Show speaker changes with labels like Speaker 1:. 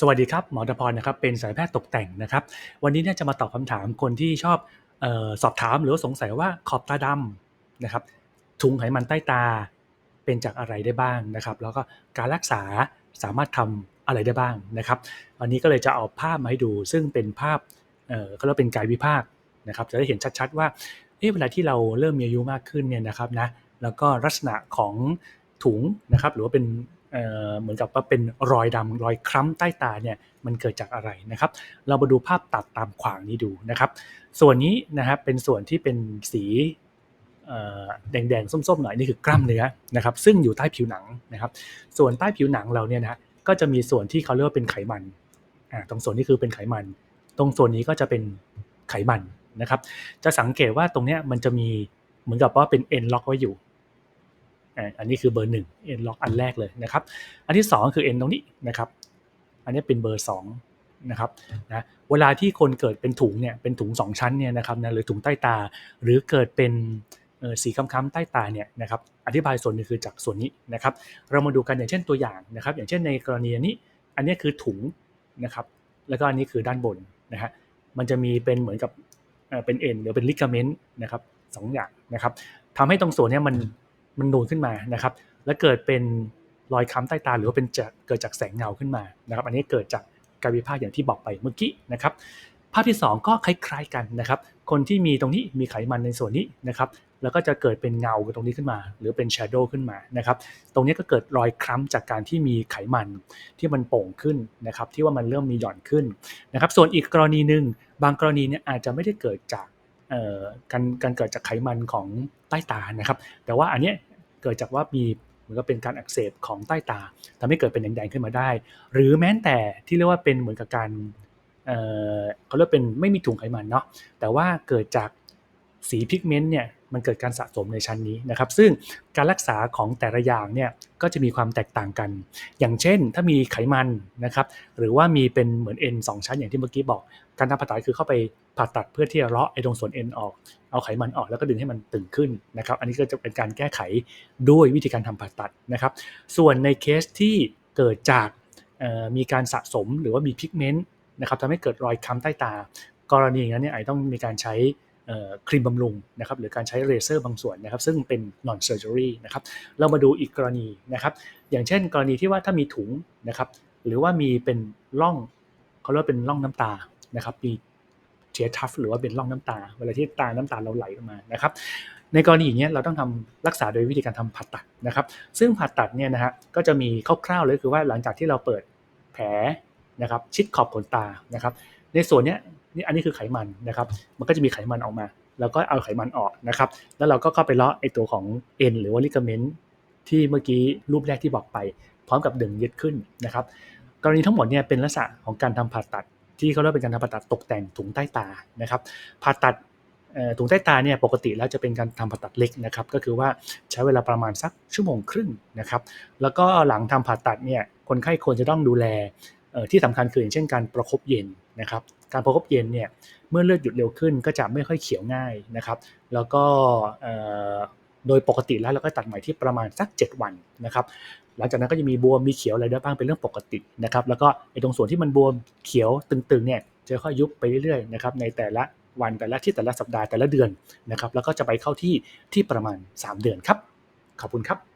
Speaker 1: สวัสดีครับ หมอตะพรนะครับเป็นสายแพทย์ตกแต่งนะครับ วันนี้เนี่ยจะมาตอบคำถามคนที่ชอบออสอบถามหรือสงสัยว่าขอบตาดำนะครับถุงไขมันใต้ตาเป็นจากอะไรได้บ้างนะครับ แล้วก็การรักษาสามารถทำอะไรได้บ้างนะครับ วันนี้ก็เลยจะเอาภาพมาให้ดู ซึ่งเป็นภาพเออก็เรียกว่าเป็นกายวิภาคนะครับ จะได้เห็นชัดๆ ว่าเอ๊ะเวลาที่เราเริ่มมีอายุมากขึ้นเนี่ยนะครับนะแล้วก็ลักษณะของถุงนะครับ หรือว่าเป็น เหมือนกับว่าเป็นรอยดำรอยคล้ำใต้ตาเนี่ยมันเกิดจากอะไรนะครับ เรามาดูภาพตัดตามขวางนี้ดูนะครับ ส่วนนี้นะครับเป็นส่วนที่เป็นสีแดงๆส้มๆหน่อยนี่คือกล้ามเนื้อนะครับ ซึ่งอยู่ใต้ผิวหนังนะครับ ส่วนใต้ผิวหนังเราเนี่ยนะก็จะมีส่วนที่เขาเรียกว่าเป็นไขมันตรงส่วนนี้คือเป็นไขมัน ตรงส่วนนี้ก็จะเป็นไขมันนะครับ จะสังเกตว่าตรงเนี้ยมันจะมีเหมือนกับว่าเป็นเอ็นล็อกไว้อยู่ อันนี้คือเบอร์หนึ่งเอ็นล็อกอันแรกเลยนะครับ อันที่สองคือเอ็นตรงนี้นะครับ อันนี้เป็นเบอร์สองนะครับนะเวลาที่คนเกิดเป็นถุงเนี่ยเป็นถุงสองชั้นเนี่ยนะครับนะหรือถุงใต้ตา หรือเกิดเป็นสีค้ำๆใต้ตาเนี่ยนะครับอธิบายส่วนนึงคือจากส่วนนี้นะครับ เรามาดูกันอย่างเช่นตัวอย่างนะครับ อย่างเช่นในกรณีอันนี้ อันนี้คือถุงนะครับแล้วก็อันนี้คือด้านบนนะฮะมันจะมีเป็นเหมือนกับเป็นเอ็นหรือเป็นลิกาเมนต์นะครับสองอย่างนะครับทำให้ตรงส่วนนี้มัน มันนูนขึ้นมานะครับ แล้วเกิดเป็นรอยค้ำใต้ตาหรือว่าเป็นจากเกิดจากแสงเงาขึ้นมานะครับ อันนี้เกิดจากกายวิภาคอย่างที่บอกไปเมื่อกี้นะครับ ภาพที่ 2 ก็คล้ายๆกันนะครับ คนที่มีตรงนี้มีไขมันในส่วนนี้นะครับ แล้วก็จะเกิดเป็นเงาตรงนี้ขึ้นมา หรือเป็นแชโดว์ขึ้นมานะครับ ตรงนี้ก็เกิดรอยคล้ำจากการที่มีไขมันที่มันโป่งขึ้นนะครับ ที่ว่ามันเริ่มมีหย่อนขึ้นนะครับ ส่วนอีกกรณีหนึ่งบางกรณีเนี่ยอาจจะไม่ได้เกิดจาก การการเกิดจากไขมันของใต้ตานะครับ แต่ว่าอันเนี้ยเกิดจากว่ามีเหมือนกับเป็นการอักเสบของใต้ตาทำให้เกิดเป็นแดงๆขึ้นมาได้ หรือแม้แต่ที่เรียกว่าเป็นเหมือนกับการเขาเรียกเป็นไม่มีถุงไขมันเนาะแต่ว่าเกิดจาก สีพิกเมนต์เนี่ยมันเกิดการสะสมในชั้นนี้นะครับ ซึ่งการรักษาของแต่ละอย่างเนี่ยก็จะมีความแตกต่างกัน อย่างเช่น ถ้ามีไขมันนะครับหรือว่ามีเป็นเหมือนเอ็นสองชั้นอย่างที่เมื่อกี้บอก การทำผ่าตัดคือเข้าไปผ่าตัดเพื่อที่จะเลาะไอ้ตรงส่วนเอ็นออก เอาไขมันออกแล้วก็ดึงให้มันตึงขึ้นนะครับอันนี้ก็จะเป็นการแก้ไขด้วยวิธีการทำผ่าตัดนะครับ ส่วนในเคสที่เกิดจากมีการสะสมหรือว่ามีพิกเมนต์นะครับทำให้เกิดรอยค้ำใต้ตากรณีอย่างนั้นเนี่ยไอต้องมีการใช้ ครีมบำรุงนะครับหรือการใช้เลเซอร์บางส่วนนะครับซึ่งเป็น non surgery นะครับเรามาดูอีกกรณีนะครับอย่างเช่น กรณีที่ว่าถ้ามีถุงนะครับหรือว่ามีเป็นร่องเขาเรียกว่าเป็นร่องน้ำตานะครับมีเทียทัฟหรือว่าเป็นร่องน้ำตา เวลาที่ตาน้ำตาเราไหลออกมานะครับในกรณีอย่างเงี้ยเราต้องทำรักษาโดยวิธีการทำผ่าตัดนะครับ ซึ่งผ่าตัดเนี่ยนะฮะก็จะมีคร่าวๆเลยคือว่าหลังจากที่เราเปิดแผลนะครับชิดขอบขนตานะครับ ในส่วนเนี้ย นี่อันนี้คือไขมันนะครับ มันก็จะมีไขมันออกมา แล้วก็เอาไขมันออกนะครับ แล้วเราก็เข้าไปเลาะไอตัวของเอ็นหรือว่าลิกเมนต์ที่เมื่อกี้รูปแรกที่บอกไป พร้อมกับดึงยึดขึ้นนะครับ กรณีทั้งหมดเนี่ยเป็นลักษณะของการทำผ่าตัด ที่เขาเรียกเป็นการทำผ่าตัดตกแต่งถุงใต้ตานะครับ ผ่าตัดถุงใต้ตาเนี่ยปกติแล้วจะเป็นการทำผ่าตัดเล็กนะครับ ก็คือว่าใช้เวลาประมาณสักชั่วโมงครึ่งนะครับ แล้วก็หลังทำผ่าตัดเนี่ยคนไข้ควรจะต้องดูแล ที่สำคัญคืออย่างเช่นการประคบเย็นนะครับการประคบเย็นเนี่ยเมื่อเลือดหยุดเร็วขึ้นก็จะไม่ค่อยเขียวง่ายนะครับแล้วก็โดยปกติแล้วเราก็ตัดใหม่ที่ประมาณสัก 7 วันนะครับหลังจากนั้นก็จะมีบวมมีเขียวอะไรได้บ้างเป็นเรื่องปกตินะครับแล้วก็ไอ้ตรงส่วนที่มันบวมเขียวตึงๆเนี่ยจะค่อยยุบไปเรื่อยๆนะครับในแต่ละวันแต่ละที่แต่ละสัปดาห์แต่ละเดือนนะครับแล้วก็จะไปเข้าที่ที่ประมาณ 3 เดือนครับ ขอบคุณครับ